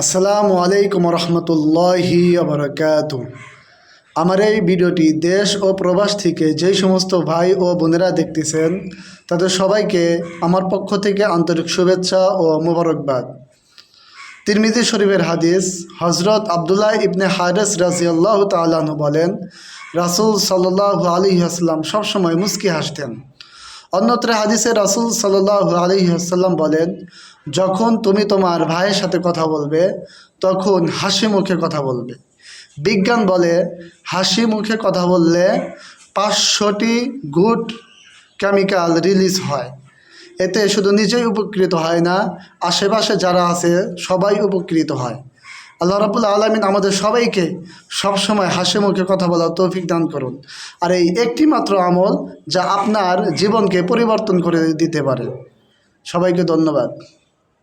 আসসালামু আলাইকুম রহমতুল্লাহি আবরকাত আমার এই ভিডিওটি দেশ ও প্রবাস থেকে যেই সমস্ত ভাই ও বোনেরা দেখতেছেন, তাদের সবাইকে আমার পক্ষ থেকে আন্তরিক শুভেচ্ছা ও মোবারকবাদ। তিরমিজি শরীফের হাদিস হজরত আবদুল্লাহ ইবনে হারেস রাজিয়াল্লাহ তালাহ বলেন, রাসুল সাল্লাহ আলী আসলাম সবসময় মুস্কি হাসতেন। অন্যত্র হাদিসে রাসুল সাল্লাহ আলী আসাল্লাম বলেন, যখন তুমি তোমার ভাইয়ের সাথে কথা বলবে, তখন হাসি মুখে কথা বলবে। বিজ্ঞান বলে, হাসি মুখে কথা বললে পাঁচশোটি গুড কেমিক্যাল রিলিজ হয়। এতে শুধু নিজেই উপকৃত হয় না, আশেপাশে যারা আছে সবাই উপকৃত হয়। আল্লাহ রাবুল আলমিন আমাদের সবাইকে সবসময় হাসি মুখে কথা বলার তৌফিক দান করুন। আর এই একটি মাত্র আমল যা আপনার জীবনকে পরিবর্তন করে দিতে পারে। সবাইকে ধন্যবাদ।